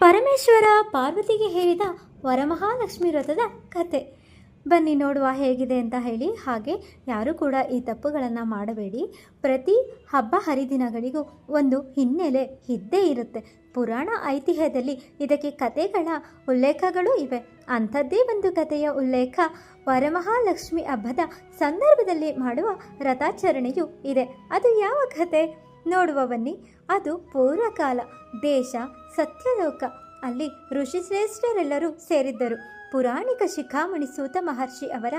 ಪರಮೇಶ್ವರ ಪಾರ್ವತಿಗೆ ಹೇಳಿದ ವರಮಹಾಲಕ್ಷ್ಮಿ ವ್ರತದ ಕತೆ. ಬನ್ನಿ ನೋಡುವ ಹೇಗಿದೆ ಅಂತ ಹೇಳಿ, ಹಾಗೆ ಯಾರೂ ಕೂಡ ಈ ತಪ್ಪುಗಳನ್ನು ಮಾಡಬೇಡಿ. ಪ್ರತಿ ಹಬ್ಬ ಹರಿದಿನಗಳಿಗೂ ಒಂದು ಹಿನ್ನೆಲೆ ಇದ್ದೇ ಇರುತ್ತೆ. ಪುರಾಣ ಐತಿಹ್ಯದಲ್ಲಿ ಇದಕ್ಕೆ ಕತೆಗಳ ಉಲ್ಲೇಖಗಳು ಇವೆ. ಅಂಥದ್ದೇ ಒಂದು ಕಥೆಯ ಉಲ್ಲೇಖ ವರಮಹಾಲಕ್ಷ್ಮಿ ಹಬ್ಬದ ಸಂದರ್ಭದಲ್ಲಿ ಮಾಡುವ ರಥಾಚರಣೆಯೂ ಇದೆ. ಅದು ಯಾವ ಕತೆ? ನೋಡುವ ಬನ್ನಿ ಅದು ಪೂರ್ವಕಾಲ ದೇಶ, ಸತ್ಯಲೋಕ. ಅಲ್ಲಿ ಋಷಿಶ್ರೇಷ್ಠರೆಲ್ಲರೂ ಸೇರಿದ್ದರು. ಪುರಾಣಿಕ ಶಿಖಾಮಣಿ ಸೂತ ಮಹರ್ಷಿ ಅವರ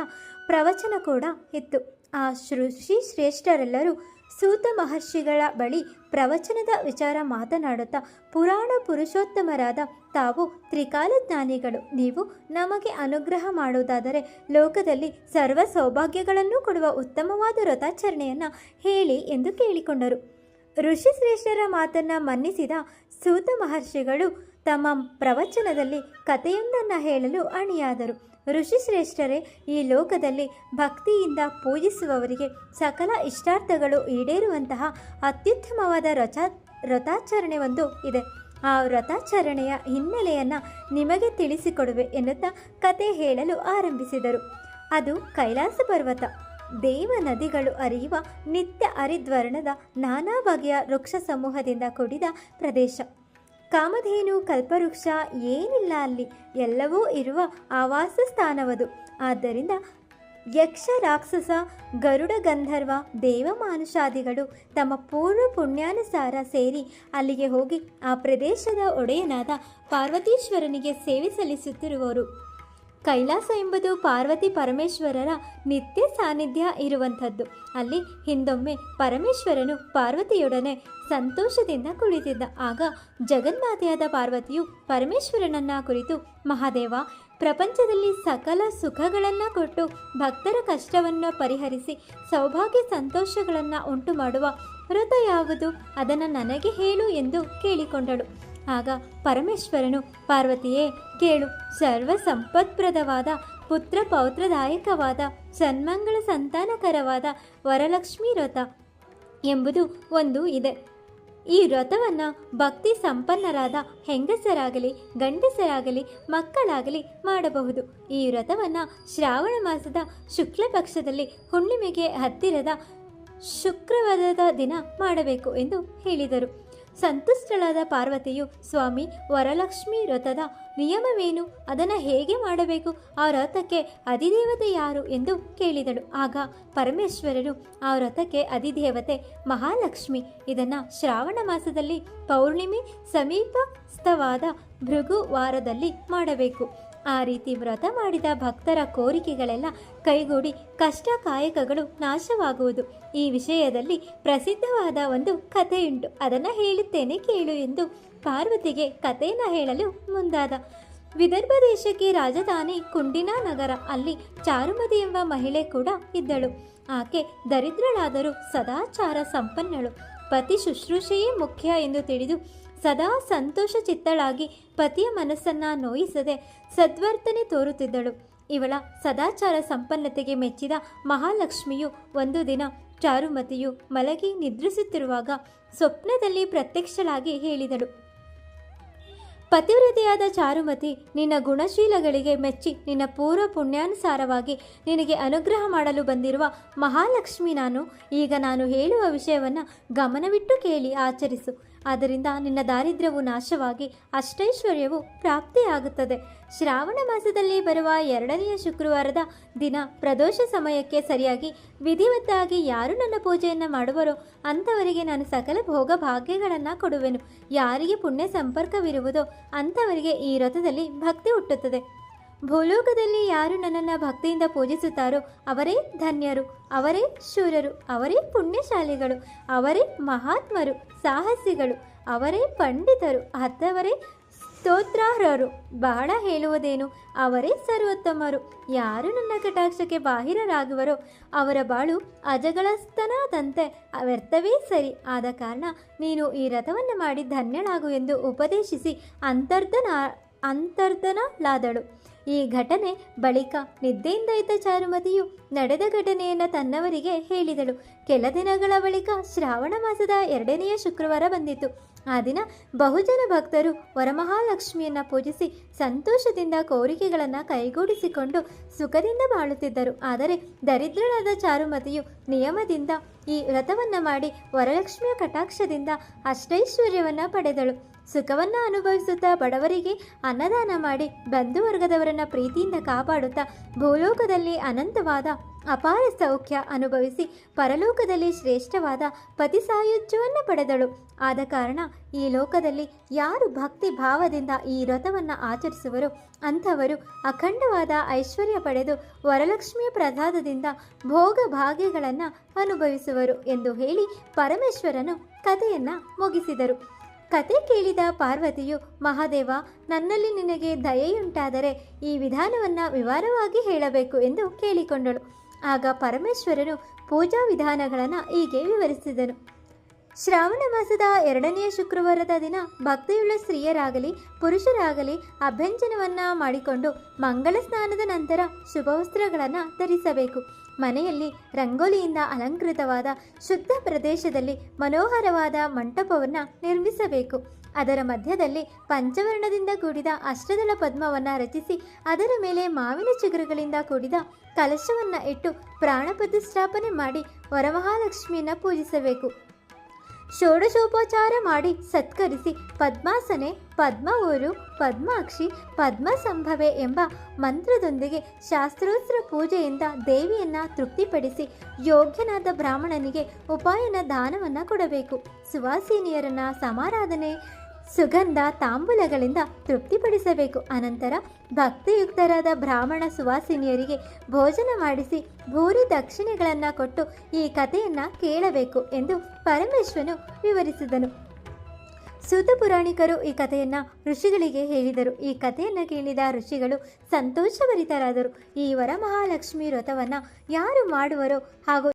ಪ್ರವಚನ ಕೂಡ ಇತ್ತು. ಆ ಋಷಿ ಶ್ರೇಷ್ಠರೆಲ್ಲರೂ ಸೂತ ಮಹರ್ಷಿಗಳ ಬಳಿ ಪ್ರವಚನದ ವಿಚಾರ ಮಾತನಾಡುತ್ತಾ ಪುರಾಣ ಪುರುಷೋತ್ತಮರಾದ ತಾವು ತ್ರಿಕಾಲಜ್ಞಾನಿಗಳು. ನೀವು ನಮಗೆ ಅನುಗ್ರಹ ಮಾಡುವುದಾದರೆ ಲೋಕದಲ್ಲಿ ಸರ್ವ ಸೌಭಾಗ್ಯಗಳನ್ನು ಕೊಡುವ ಉತ್ತಮವಾದ ವ್ರತಾಚರಣೆಯನ್ನು ಹೇಳಿ ಎಂದು ಕೇಳಿಕೊಂಡರು. ಋಷಿಶ್ರೇಷ್ಠರ ಮಾತನ್ನು ಮನ್ನಿಸಿದ ಸೂತ ಮಹರ್ಷಿಗಳು ತಮ್ಮ ಪ್ರವಚನದಲ್ಲಿ ಕಥೆಯೊಂದನ್ನು ಹೇಳಲು ಅಣಿಯಾದರು. ಋಷಿಶ್ರೇಷ್ಠರೇ, ಈ ಲೋಕದಲ್ಲಿ ಭಕ್ತಿಯಿಂದ ಪೂಜಿಸುವವರಿಗೆ ಸಕಲ ಇಷ್ಟಾರ್ಥಗಳು ಈಡೇರುವಂತಹ ಅತ್ಯುತ್ತಮವಾದ ರಚಾ ವ್ರತಾಚರಣೆ ಒಂದು ಇದೆ. ಆ ವ್ರತಾಚರಣೆಯ ಹಿನ್ನೆಲೆಯನ್ನು ನಿಮಗೆ ತಿಳಿಸಿಕೊಡುವೆ ಎನ್ನುತ್ತಾ ಕತೆ ಹೇಳಲು ಆರಂಭಿಸಿದರು. ಅದು ಕೈಲಾಸ ಪರ್ವತ. ದೇವ ನದಿಗಳು ಅರಿಯುವ ನಿತ್ಯ ಹರಿದ್ವರ್ಣದ ನಾನಾ ಬಗೆಯ ವೃಕ್ಷ ಸಮೂಹದಿಂದ ಕೂಡಿದ ಪ್ರದೇಶ. ಕಾಮಧೇನು, ಕಲ್ಪವೃಕ್ಷ ಏನಿಲ್ಲ ಅಲ್ಲಿ. ಎಲ್ಲವೂ ಇರುವ ಆವಾಸ ಸ್ಥಾನವದು. ಆದ್ದರಿಂದ ಯಕ್ಷ, ರಾಕ್ಷಸ, ಗರುಡ, ಗಂಧರ್ವ ದೇವಮಾನುಷಾದಿಗಳು ತಮ್ಮ ಪೂರ್ವ ಪುಣ್ಯಾನುಸಾರ ಸೇರಿ ಅಲ್ಲಿಗೆ ಹೋಗಿ ಆ ಪ್ರದೇಶದ ಒಡೆಯನಾದ ಪಾರ್ವತೀಶ್ವರನಿಗೆ ಸೇವೆ ಸಲ್ಲಿಸುತ್ತಿರುವರು. ಕೈಲಾಸ ಎಂಬುದು ಪಾರ್ವತಿ ಪರಮೇಶ್ವರರ ನಿತ್ಯ ಸಾನ್ನಿಧ್ಯ ಇರುವಂಥದ್ದು. ಅಲ್ಲಿ ಹಿಂದೊಮ್ಮೆ ಪರಮೇಶ್ವರನು ಪಾರ್ವತಿಯೊಡನೆ ಸಂತೋಷದಿಂದ ಕುಳಿತಿದ್ದ. ಆಗ ಜಗನ್ಮಾತೆಯಾದ ಪಾರ್ವತಿಯು ಪರಮೇಶ್ವರನನ್ನ ಕುರಿತು, ಮಹಾದೇವ, ಪ್ರಪಂಚದಲ್ಲಿ ಸಕಲ ಸುಖಗಳನ್ನು ಕೊಟ್ಟು ಭಕ್ತರ ಕಷ್ಟವನ್ನು ಪರಿಹರಿಸಿ ಸೌಭಾಗ್ಯ ಸಂತೋಷಗಳನ್ನು ಉಂಟು ಮಾಡುವ ವ್ರತ ಯಾವುದು? ಅದನ್ನು ನನಗೆ ಹೇಳು ಎಂದು ಕೇಳಿಕೊಂಡಳು. ಆಗ ಪರಮೇಶ್ವರನು, ಪಾರ್ವತಿಯೇ, ಕೇಳು ಸರ್ವ ಸಂಪತ್ಪ್ರದವಾದ ಪುತ್ರ ಪೌತ್ರದಾಯಕವಾದ ಸನ್ಮಂಗಳ ಸಂತಾನಕರವಾದ ವರಲಕ್ಷ್ಮಿ ವ್ರತ ಎಂಬುದು ಒಂದು ಇದೆ. ಈ ವ್ರತವನ್ನು ಭಕ್ತಿ ಸಂಪನ್ನರಾದ ಹೆಂಗಸರಾಗಲಿ, ಗಂಡಸರಾಗಲಿ, ಮಕ್ಕಳಾಗಲಿ ಮಾಡಬಹುದು. ಈ ವ್ರತವನ್ನು ಶ್ರಾವಣ ಮಾಸದ ಶುಕ್ಲ ಪಕ್ಷದಲ್ಲಿ ಹುಣ್ಣಿಮೆಗೆ ಹತ್ತಿರದ ಶುಕ್ರವಾರದ ದಿನ ಮಾಡಬೇಕು ಎಂದು ಹೇಳಿದರು. ಸಂತುಷ್ಟಳಾದ ಪಾರ್ವತಿಯು, ಸ್ವಾಮಿ, ವರಲಕ್ಷ್ಮಿ ವ್ರತದ ನಿಯಮವೇನು? ಅದನ್ನು ಹೇಗೆ ಮಾಡಬೇಕು? ಆ ವ್ರತಕ್ಕೆ ಅಧಿದೇವತೆ ಯಾರು? ಎಂದು ಕೇಳಿದಳು. ಆಗ ಪರಮೇಶ್ವರರು ಆ ವ್ರತಕ್ಕೆ ಅಧಿದೇವತೆ ಮಹಾಲಕ್ಷ್ಮಿ. ಇದನ್ನು ಶ್ರಾವಣ ಮಾಸದಲ್ಲಿ ಪೌರ್ಣಿಮೆ ಸಮೀಪಸ್ಥವಾದ ಭೃಗುವಾರದಲ್ಲಿ ಮಾಡಬೇಕು. ಆ ರೀತಿ ವ್ರತ ಮಾಡಿದ ಭಕ್ತರ ಕೋರಿಕೆಗಳೆಲ್ಲ ಕೈಗೂಡಿ ಕಷ್ಟ ಕಾಯಕಗಳು ನಾಶವಾಗುವುದು. ಈ ವಿಷಯದಲ್ಲಿ ಪ್ರಸಿದ್ಧವಾದ ಒಂದು ಕಥೆಯುಂಟು. ಅದನ್ನು ಹೇಳುತ್ತೇನೆ ಕೇಳು ಎಂದು ಪಾರ್ವತಿಗೆ ಕಥೆಯನ್ನು ಹೇಳಲು ಮುಂದಾದ. ವಿದರ್ಭ ದೇಶಕ್ಕೆ ರಾಜಧಾನಿ ಕುಂಡಿನಾ ನಗರ. ಅಲ್ಲಿ ಚಾರುಮತಿ ಎಂಬ ಮಹಿಳೆ ಕೂಡ ಇದ್ದಳು. ಆಕೆ ದರಿದ್ರಳಾದರೂ ಸದಾಚಾರ ಸಂಪನ್ನಳು. ಪತಿ ಶುಶ್ರೂಷೆಯೇ ಮುಖ್ಯ ಎಂದು ತಿಳಿದು ಸದಾ ಸಂತೋಷ ಚಿತ್ತಳಾಗಿ ಪತಿಯ ಮನಸ್ಸನ್ನ ನೋಯಿಸದೆ ಸದ್ವರ್ತನೆ ತೋರುತ್ತಿದ್ದಳು. ಇವಳ ಸದಾಚಾರ ಸಂಪನ್ನತೆಗೆ ಮೆಚ್ಚಿದ ಮಹಾಲಕ್ಷ್ಮಿಯು ಒಂದು ದಿನ ಚಾರುಮತಿಯು ಮಲಗಿ ನಿದ್ರಿಸುತ್ತಿರುವಾಗ ಸ್ವಪ್ನದಲ್ಲಿ ಪ್ರತ್ಯಕ್ಷಳಾಗಿ ಹೇಳಿದಳು. ಪತಿವ್ರತೆಯಾದ ಚಾರುಮತಿ, ನಿನ್ನ ಗುಣಶೀಲಗಳಿಗೆ ಮೆಚ್ಚಿ ನಿನ್ನ ಪೂರ್ವ ಪುಣ್ಯಾನುಸಾರವಾಗಿ ನಿನಗೆ ಅನುಗ್ರಹ ಮಾಡಲು ಬಂದಿರುವ ಮಹಾಲಕ್ಷ್ಮಿ ನಾನು, ಈಗ ನಾನು ಹೇಳುವ ವಿಷಯವನ್ನು ಗಮನವಿಟ್ಟು ಕೇಳಿ ಆಚರಿಸು. ಆದ್ದರಿಂದ ನಿನ್ನ ದಾರಿದ್ರ್ಯವು ನಾಶವಾಗಿ ಅಷ್ಟೈಶ್ವರ್ಯವು ಪ್ರಾಪ್ತಿಯಾಗುತ್ತದೆ. ಶ್ರಾವಣ ಮಾಸದಲ್ಲಿ ಬರುವ ಎರಡನೆಯ ಶುಕ್ರವಾರದ ದಿನ ಪ್ರದೋಷ ಸಮಯಕ್ಕೆ ಸರಿಯಾಗಿ ವಿಧಿವತ್ತಾಗಿ ಯಾರು ನನ್ನ ಪೂಜೆಯನ್ನು ಮಾಡುವರೋ ಅಂಥವರಿಗೆ ನಾನು ಸಕಲ ಭೋಗ ಭಾಗ್ಯಗಳನ್ನು ಕೊಡುವೆನು. ಯಾರಿಗೆ ಪುಣ್ಯ ಸಂಪರ್ಕವಿರುವುದೋ ಅಂಥವರಿಗೆ ಈ ವ್ರತದಲ್ಲಿ ಭಕ್ತಿ ಹುಟ್ಟುತ್ತದೆ. ಭೂಲೋಕದಲ್ಲಿ ಯಾರು ನನ್ನನ್ನು ಭಕ್ತಿಯಿಂದ ಪೂಜಿಸುತ್ತಾರೋ ಅವರೇ ಧನ್ಯರು, ಅವರೇ ಶೂರರು, ಅವರೇ ಪುಣ್ಯಶಾಲಿಗಳು, ಅವರೇ ಮಹಾತ್ಮರು, ಸಾಹಸಿಗಳು, ಅವರೇ ಪಂಡಿತರು, ಅತ್ತವರೇ ಸ್ತೋತ್ರಾರ್ಹರು. ಬಹಳ ಹೇಳುವುದೇನು, ಅವರೇ ಸರ್ವೋತ್ತಮರು. ಯಾರು ನನ್ನ ಕಟಾಕ್ಷಕ್ಕೆ ಬಾಹಿರರಾಗುವರೋ ಅವರ ಬಾಳು ಅಜಗಳಸ್ತನಾದಂತೆ ವ್ಯರ್ಥವೇ ಸರಿ. ಆದ ಕಾರಣ ನೀನು ಈ ರಥವನ್ನು ಮಾಡಿ ಧನ್ಯಳಾಗು ಎಂದು ಉಪದೇಶಿಸಿ ಅಂತರ್ಧನ ಅಂತರ್ಧನಲಾದಳು ಈ ಘಟನೆ ಬಳಿಕ ನಿದ್ದೆಯಿಂದ ಇದ್ದ ಚಾರುಮತಿಯು ನಡೆದ ಘಟನೆಯನ್ನು ತನ್ನವರಿಗೆ ಹೇಳಿದಳು. ಕೆಲ ದಿನಗಳ ಬಳಿಕ ಶ್ರಾವಣ ಮಾಸದ ಎರಡನೆಯ ಶುಕ್ರವಾರ ಬಂದಿತು ಆ ದಿನ ಬಹುಜನ ಭಕ್ತರು ವರಮಹಾಲಕ್ಷ್ಮಿಯನ್ನ ಪೂಜಿಸಿ ಸಂತೋಷದಿಂದ ಕೋರಿಕೆಗಳನ್ನು ಕೈಗೂಡಿಸಿಕೊಂಡು ಸುಖದಿಂದ ಬಾಳುತ್ತಿದ್ದರು. ಆದರೆ ದರಿದ್ರನಾದ ಚಾರುಮತಿಯು ನಿಯಮದಿಂದ ಈ ವ್ರತವನ್ನು ಮಾಡಿ ವರಲಕ್ಷ್ಮಿಯ ಕಟಾಕ್ಷದಿಂದ ಅಷ್ಟೈಶ್ವರ್ಯವನ್ನ ಪಡೆದಳು. ಸುಖವನ್ನ ಅನುಭವಿಸುತ್ತಾ ಬಡವರಿಗೆ ಅನ್ನದಾನ ಮಾಡಿ ಬಂಧುವರ್ಗದವರನ್ನ ಪ್ರೀತಿಯಿಂದ ಕಾಪಾಡುತ್ತಾ ಭೂಲೋಕದಲ್ಲಿ ಅನಂತವಾದ ಅಪಾರ ಸೌಖ್ಯ ಅನುಭವಿಸಿ ಪರಲೋಕದಲ್ಲಿ ಶ್ರೇಷ್ಠವಾದ ಪತಿ ಸಾಯುಜ್ಯವನ್ನು ಪಡೆದಳು. ಆದ ಕಾರಣ ಈ ಲೋಕದಲ್ಲಿ ಯಾರು ಭಕ್ತಿ ಭಾವದಿಂದ ಈ ವ್ರತವನ್ನು ಆಚರಿಸುವರು ಅಂಥವರು ಅಖಂಡವಾದ ಐಶ್ವರ್ಯ ಪಡೆದು ವರಲಕ್ಷ್ಮಿಯ ಪ್ರಸಾದದಿಂದ ಭೋಗ ಭಾಗ್ಯಗಳನ್ನು ಅನುಭವಿಸುವರು ಎಂದು ಹೇಳಿ ಪರಮೇಶ್ವರನು ಕಥೆಯನ್ನು ಮುಗಿಸಿದರು. ಕತೆ ಕೇಳಿದ ಪಾರ್ವತಿಯು, ಮಹಾದೇವ, ನನ್ನಲ್ಲಿ ನಿನಗೆ ದಯೆಯುಂಟಾದರೆ ಈ ವಿಧಾನವನ್ನು ವಿವರವಾಗಿ ಹೇಳಬೇಕು ಎಂದು ಕೇಳಿಕೊಂಡಳು. ಆಗ ಪರಮೇಶ್ವರನು ಪೂಜಾ ವಿಧಾನಗಳನ್ನು ಹೀಗೆ ವಿವರಿಸಿದನು. ಶ್ರಾವಣ ಮಾಸದ ಎರಡನೆಯ ಶುಕ್ರವಾರದ ದಿನ ಭಕ್ತಿಯುಳ್ಳ ಸ್ತ್ರೀಯರಾಗಲಿ, ಪುರುಷರಾಗಲಿ ಅಭ್ಯಂಜನವನ್ನು ಮಾಡಿಕೊಂಡು ಮಂಗಳ ಸ್ನಾನದ ನಂತರ ಶುಭವಸ್ತ್ರಗಳನ್ನು ಧರಿಸಬೇಕು. ಮನೆಯಲ್ಲಿ ರಂಗೋಲಿಯಿಂದ ಅಲಂಕೃತವಾದ ಶುದ್ಧ ಪ್ರದೇಶದಲ್ಲಿ ಮನೋಹರವಾದ ಮಂಟಪವನ್ನು ನಿರ್ಮಿಸಬೇಕು. ಅದರ ಮಧ್ಯದಲ್ಲಿ ಪಂಚವರ್ಣದಿಂದ ಕೂಡಿದ ಅಷ್ಟದಳ ಪದ್ಮವನ್ನು ರಚಿಸಿ ಅದರ ಮೇಲೆ ಮಾವಿನ ಚಿಗುರುಗಳಿಂದ ಕೂಡಿದ ಕಲಶವನ್ನು ಇಟ್ಟು ಪ್ರಾಣ ಪ್ರತಿಷ್ಠಾಪನೆ ಮಾಡಿ ವರಮಹಾಲಕ್ಷ್ಮಿಯನ್ನು ಪೂಜಿಸಬೇಕು. ಷೋಡಶೋಪಚಾರ ಮಾಡಿ ಸತ್ಕರಿಸಿ ಪದ್ಮಾಸನೆ, ಪದ್ಮವೂರು, ಪದ್ಮಾಕ್ಷಿ ಪದ್ಮ ಸಂಭವೆ ಎಂಬ ಮಂತ್ರದೊಂದಿಗೆ ಶಾಸ್ತ್ರೋತ್ತರ ಪೂಜೆಯಿಂದ ದೇವಿಯನ್ನು ತೃಪ್ತಿಪಡಿಸಿ ಯೋಗ್ಯನಾದ ಬ್ರಾಹ್ಮಣನಿಗೆ ಉಪಾಯನ ದಾನವನ್ನು ಕೊಡಬೇಕು. ಸುವಾಸಿನಿಯರನ್ನ ಸಮಾರಾಧನೆ ಸುಗಂಧ ತಾಂಬೂಲಗಳಿಂದ ತೃಪ್ತಿಪಡಿಸಬೇಕು. ಅನಂತರ ಭಕ್ತಿಯುಕ್ತರಾದ ಬ್ರಾಹ್ಮಣ ಸುವಾಸಿನಿಯರಿಗೆ ಭೋಜನ ಮಾಡಿಸಿ ಭೂರಿ ದಕ್ಷಿಣೆಗಳನ್ನು ಕೊಟ್ಟು ಈ ಕಥೆಯನ್ನು ಕೇಳಬೇಕು ಎಂದು ಪರಮೇಶ್ವರನು ವಿವರಿಸಿದನು. ಸೂತ ಪುರಾಣಿಕರು ಈ ಕಥೆಯನ್ನು ಋಷಿಗಳಿಗೆ ಹೇಳಿದರು. ಈ ಕಥೆಯನ್ನು ಕೇಳಿದ ಋಷಿಗಳು ಸಂತೋಷಭರಿತರಾದರು. ಈ ವರಮಹಾಲಕ್ಷ್ಮಿ ವ್ರತವನ್ನು ಯಾರು ಮಾಡುವರೋ ಹಾಗೂ